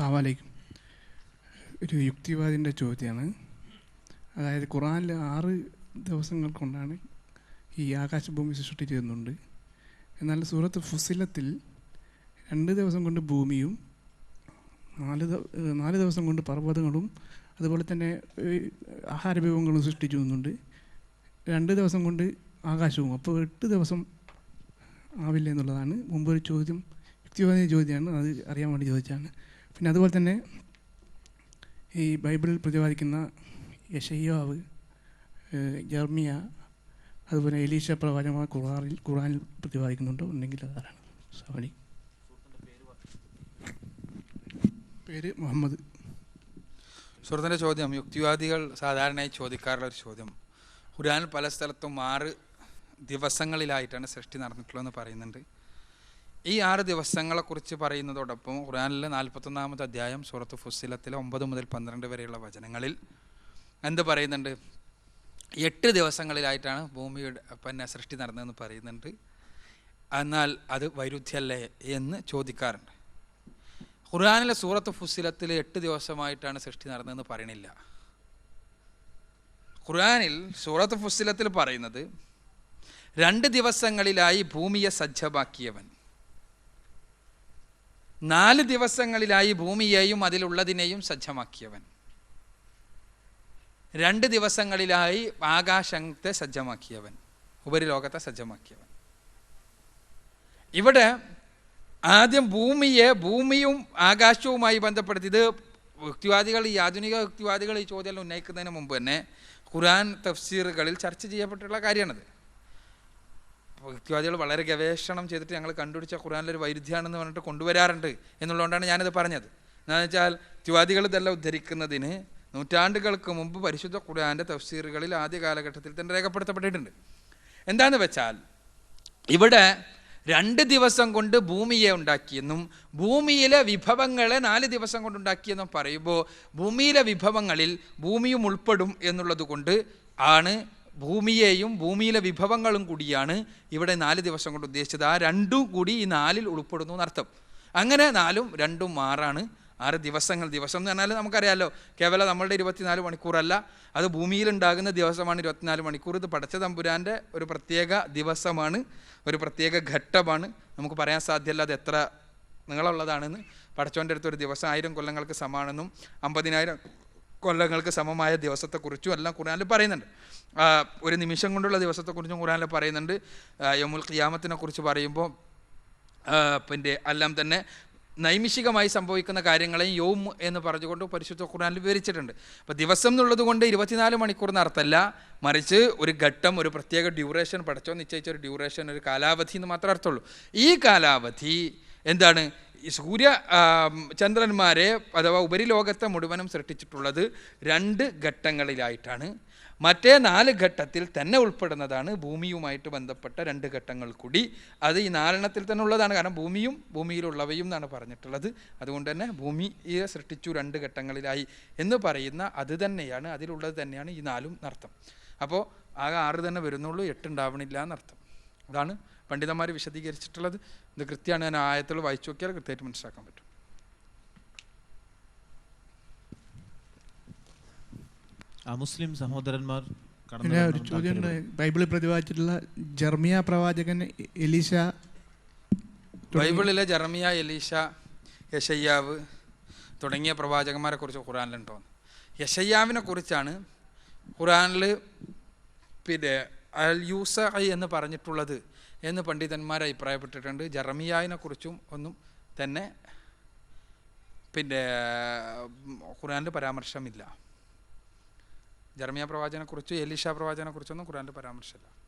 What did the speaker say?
സ്വാഭാവികം ഒരു യുക്തിവാദിന്റെ ചോദ്യമാണ് അതായത് ഖുറാനിൽ ആറ് ദിവസങ്ങൾ കൊണ്ടാണ് ഈ ആകാശഭൂമി സൃഷ്ടി ചെയ്യുന്നുണ്ട് എന്നാൽ സൂറത്ത് ഫുസിലത്തിൽ രണ്ട് ദിവസം കൊണ്ട് ഭൂമിയും നാല് നാല് ദിവസം കൊണ്ട് പർവതങ്ങളും അതുപോലെ തന്നെ ആഹാരവിഭവങ്ങളും ആഹാര വിഭവങ്ങളും സൃഷ്ടിച്ചു വന്നുണ്ട് രണ്ട് ദിവസം കൊണ്ട് ആകാശവും. അപ്പോൾ എട്ട് ദിവസം ആവില്ല എന്നുള്ളതാണ്. മുമ്പ് ഒരു ചോദ്യം യുക്തിവാദി ചോദ്യമാണ്. അത് അറിയാൻ വേണ്ടി ചോദിച്ചാണ് പിന്നെ അതുപോലെ തന്നെ ഈ ബൈബിളിൽ പ്രതിപാദിക്കുന്ന യശയ്യാവ് ജർമിയ അതുപോലെ എലീഷ പ്രവാചകമായ ഖുറാനിൽ ഖുറാനിൽ പ്രതിപാദിക്കുന്നുണ്ടോ. ഉണ്ടെങ്കിൽ അതാണ് സവലി പേര് മുഹമ്മദ്. സുഹൃത്തിന്റെ ചോദ്യം യുക്തിവാദികൾ സാധാരണയായി ചോദിക്കാറുള്ള ഒരു ചോദ്യം. ഖുരാൻ പല സ്ഥലത്തും ആറ് ദിവസങ്ങളിലായിട്ടാണ് സൃഷ്ടി നടന്നിട്ടുള്ളതെന്ന് പറയുന്നുണ്ട്. ഈ ആറ് ദിവസങ്ങളെക്കുറിച്ച് പറയുന്നതോടൊപ്പം ഖുർആനിലെ നാൽപ്പത്തൊന്നാമത്തെ അധ്യായം സൂറത്ത് ഫുസിലത്തിലെ ഒമ്പത് മുതൽ പന്ത്രണ്ട് വരെയുള്ള വചനങ്ങളിൽ എന്ത് പറയുന്നുണ്ട്? എട്ട് ദിവസങ്ങളിലായിട്ടാണ് ഭൂമിയുടെ പിന്നെ സൃഷ്ടി നടന്നതെന്ന് പറയുന്നുണ്ട്. എന്നാൽ അത് വൈരുദ്ധ്യല്ലേ എന്ന് ചോദിക്കാറുണ്ട്. ഖുർആാനിലെ സൂറത്ത് ഫുസിലത്തിൽ എട്ട് ദിവസമായിട്ടാണ് സൃഷ്ടി നടന്നതെന്ന് പറയണില്ല ഖുർആാനിൽ സൂറത്ത് ഫുസിലത്തിൽ പറയുന്നത് രണ്ട് ദിവസങ്ങളിലായി ഭൂമിയെ സജ്ജമാക്കിയവൻ. നാല് ദിവസങ്ങളിലായി ഭൂമിയെയും അതിലുള്ളതിനെയും സജ്ജമാക്കിയവൻ. രണ്ട് ദിവസങ്ങളിലായി ആകാശത്തെ സജ്ജമാക്കിയവൻ. ഉപരിലോകത്തെ സജ്ജമാക്കിയവൻ. ഇവിടെ ആദ്യം ഭൂമിയെ ഭൂമിയും ആകാശവുമായി ബന്ധപ്പെടുത്തി ഇത് യുക്തിവാദികൾ ഈ ആധുനിക യുക്തിവാദികൾ ഈ ചോദ്യം ഉന്നയിക്കുന്നതിന് മുമ്പ് തന്നെ ഖുറാൻ തഫ്സീറുകളിൽ ചർച്ച ചെയ്യപ്പെട്ടിട്ടുള്ള കാര്യമാണത്. യുക്തിവാദികൾ വളരെ ഗവേഷണം ചെയ്തിട്ട് ഞങ്ങൾ കണ്ടുപിടിച്ച ഖുറാനിലൊരു വൈരുദ്ധ്യമാണെന്ന് പറഞ്ഞിട്ട് കൊണ്ടുവരാറുണ്ട് എന്നുള്ളതുകൊണ്ടാണ് ഞാനിത് പറഞ്ഞത്. എന്താണെന്ന് വെച്ചാൽ യുക്തിവാദികൾ ഇതെല്ലാം ഉദ്ധരിക്കുന്നതിന് നൂറ്റാണ്ടുകൾക്ക് മുമ്പ് പരിശുദ്ധ ഖുർആാന്റെ തഫ്സീറുകളിൽ ആദ്യ കാലഘട്ടത്തിൽ തന്നെ രേഖപ്പെടുത്തപ്പെട്ടിട്ടുണ്ട്. എന്താണെന്ന് വെച്ചാൽ ഇവിടെ രണ്ട് ദിവസം കൊണ്ട് ഭൂമിയെ ഉണ്ടാക്കിയെന്നും ഭൂമിയിലെ വിഭവങ്ങളെ നാല് ദിവസം കൊണ്ട് ഉണ്ടാക്കിയെന്നും പറയുമ്പോൾ ഭൂമിയിലെ വിഭവങ്ങളിൽ ഭൂമിയും ഉൾപ്പെടും എന്നുള്ളത് കൊണ്ട് ആണ് ഭൂമിയെയും ഭൂമിയിലെ വിഭവങ്ങളും കൂടിയാണ് ഇവിടെ നാല് ദിവസം കൊണ്ട് ഉദ്ദേശിച്ചത്. ആ രണ്ടും കൂടി ഈ നാലിൽ ഉൾപ്പെടുന്നു എന്നർത്ഥം. അങ്ങനെ നാലും രണ്ടും ആറാണ്. ആറ് ദിവസങ്ങൾ ദിവസം എന്ന് പറഞ്ഞാൽ നമുക്കറിയാമല്ലോ കേവലം നമ്മളുടെ ഇരുപത്തിനാല് മണിക്കൂറല്ല. അത് ഭൂമിയിലുണ്ടാകുന്ന ദിവസമാണ് ഇരുപത്തിനാല് മണിക്കൂർ. ഇത് പടച്ച തമ്പുരാന്റെ ഒരു പ്രത്യേക ദിവസമാണ് ഒരു പ്രത്യേക ഘട്ടമാണ്. നമുക്ക് പറയാൻ സാധ്യമല്ല അത് എത്ര നിങ്ങളുള്ളതാണെന്ന് പടച്ചോന്റെ അടുത്ത് ഒരു ദിവസം ആയിരം കൊല്ലങ്ങൾക്ക് സമാണെന്നും അമ്പതിനായിരം കൊല്ലങ്ങൾക്ക് സമമായ ദിവസത്തെക്കുറിച്ചും എല്ലാം ഖുർആനിൽ പറയുന്നുണ്ട്. ഒരു നിമിഷം കൊണ്ടുള്ള ദിവസത്തെക്കുറിച്ചും ഖുർആനിൽ പറയുന്നുണ്ട്. യമുൽ ഖിയാമത്തിനെ കുറിച്ച് പറയുമ്പോൾ പിന്നെ എല്ലാം തന്നെ നൈമിഷികമായി സംഭവിക്കുന്ന കാര്യങ്ങളെയും യോം എന്ന് പറഞ്ഞുകൊണ്ട് പരിശുദ്ധ ഖുർആനിൽ വിവരിച്ചിട്ടുണ്ട്. അപ്പോൾ ദിവസം എന്നുള്ളത് കൊണ്ട് ഇരുപത്തിനാല് മണിക്കൂർ എന്നർത്ഥമല്ല മറിച്ച് ഒരു ഘട്ടം ഒരു പ്രത്യേക ഡ്യൂറേഷൻ പഠിച്ചോ നിശ്ചയിച്ച ഒരു ഡ്യൂറേഷൻ ഒരു കാലാവധി എന്ന് മാത്രമേ അർത്ഥമുള്ളൂ. ഈ കാലാവധി എന്താണ്? സൂര്യ ചന്ദ്രന്മാരെ അഥവാ ഉപരിലോകത്തെ മുഴുവനും സൃഷ്ടിച്ചിട്ടുള്ളത് രണ്ട് ഘട്ടങ്ങളിലായിട്ടാണ്. മറ്റേ നാല് ഘട്ടത്തിൽ തന്നെ ഉൾപ്പെടുന്നതാണ് ഭൂമിയുമായിട്ട് ബന്ധപ്പെട്ട രണ്ട് ഘട്ടങ്ങൾ കൂടി. അത് ഈ നാലെണ്ണത്തിൽ തന്നെ ഉള്ളതാണ്. കാരണം ഭൂമിയും ഭൂമിയിലുള്ളവയും എന്നാണ് പറഞ്ഞിട്ടുള്ളത്. അതുകൊണ്ട് തന്നെ ഭൂമിയെ സൃഷ്ടിച്ചു രണ്ട് ഘട്ടങ്ങളിലായി എന്ന് പറയുന്ന അത് തന്നെയാണ് അതിലുള്ളത് തന്നെയാണ് ഈ നാലും നർത്ഥം അപ്പോൾ ആകെ ആറ് തന്നെ വരുന്നുള്ളൂ എട്ട് ഉണ്ടാവണില്ല എന്നർത്ഥം. അതാണ് പണ്ഡിതന്മാർ വിശദീകരിച്ചിട്ടുള്ളത് ഇത് കൃത്യമാണ് ഞാൻ ആയത്തിൽ വായിച്ചു നോക്കിയാൽ കൃത്യമായിട്ട് മനസ്സിലാക്കാൻ പറ്റും. ആ മുസ്ലിം സഹോദരന്മാർ പിന്നെ ഒരു ചോദ്യം. ബൈബിളിൽ പ്രതിപാദിച്ചിട്ടുള്ള ജർമിയ പ്രവാചകൻ എലീഷ ബൈബിളിലെ ജർമിയ എലീഷ യശയ്യാവ് തുടങ്ങിയ പ്രവാചകന്മാരെ കുറിച്ച് ഖുറാനിലുണ്ടോ യശയ്യാവിനെ കുറിച്ചാണ് ഖുറാനിൽ പിന്നെ അൽ യൂസ എന്ന് പറഞ്ഞിട്ടുള്ളത് എന്ന് പണ്ഡിതന്മാർ അഭിപ്രായപ്പെട്ടിട്ടുണ്ട്. ജറമിയായിനെ കുറിച്ചും ഒന്നും തന്നെ പിന്നെ ഖുറാനിൽ പരാമർശമില്ല. ജർമിയ പ്രവാചനെക്കുറിച്ചും എലിഷ എലീഷ പ്രവാചനെ കുറിച്ചൊന്നും ഖുറാനിൽ പരാമർശമില്ല.